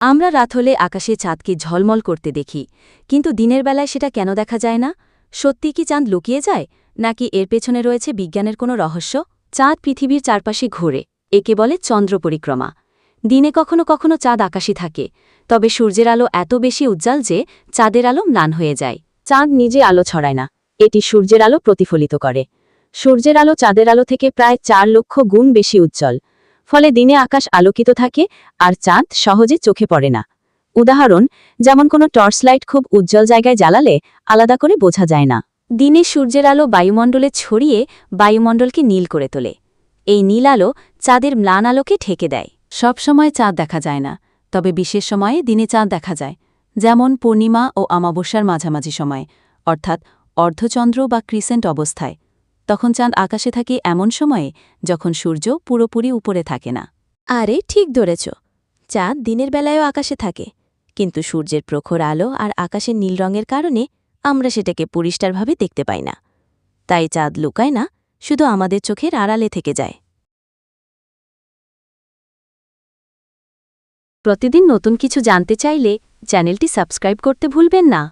আমরা রাত হলে আকাশে চাঁদকে ঝলমল করতে দেখি, কিন্তু দিনের বেলায় সেটা কেন দেখা যায় না? সত্যি কি চাঁদ লুকিয়ে যায়, নাকি এর পেছনে রয়েছে বিজ্ঞানের কোনো রহস্য? চাঁদ পৃথিবীর চারপাশে ঘোরে, একে বলে চন্দ্র পরিক্রমা। দিনে কখনো কখনো চাঁদ আকাশে থাকে, তবে সূর্যের আলো এত বেশি উজ্জ্বল যে চাঁদের আলো ম্লান হয়ে যায়। চাঁদ নিজে আলো ছড়ায় না, এটি সূর্যের আলো প্রতিফলিত করে। সূর্যের আলো চাঁদের আলো থেকে প্রায় চার লক্ষ গুণ বেশি উজ্জ্বল। ফলে দিনে আকাশ আলোকিত থাকে আর চাঁদ সহজে চোখে পড়ে না। উদাহরণ, যেমন কোনো টর্চ লাইট খুব উজ্জ্বল জায়গায় জ্বালালে আলাদা করে বোঝা যায় না। দিনে সূর্যের আলো বায়ুমণ্ডলে ছড়িয়ে বায়ুমণ্ডলকে নীল করে তোলে। এই নীল আলো চাঁদের ম্লান আলোকে ঠেকে দেয়। সব সময় চাঁদ দেখা যায় না, তবে বিশেষ সময়ে দিনে চাঁদ দেখা যায়, যেমন পূর্ণিমা ও অমাবস্যার মাঝামাঝি সময়, অর্থাৎ অর্ধচন্দ্র বা ক্রিসেন্ট অবস্থায়। তখন চাঁদ আকাশে থাকে এমন সময়ে যখন সূর্য পুরোপুরি উপরে থাকে না। আরে, ঠিক ধরেছ। চাঁদ দিনের বেলায়ও আকাশে থাকে, কিন্তু সূর্যের প্রখর আলো আর আকাশের নীল রঙের কারণে আমরা সেটাকে পরিষ্কারভাবে দেখতে পাই না। তাই চাঁদ লুকায় না, শুধু আমাদের চোখের আড়ালে থেকে যায়। প্রতিদিন নতুন কিছু জানতে চাইলে চ্যানেলটি সাবস্ক্রাইব করতে ভুলবেন না।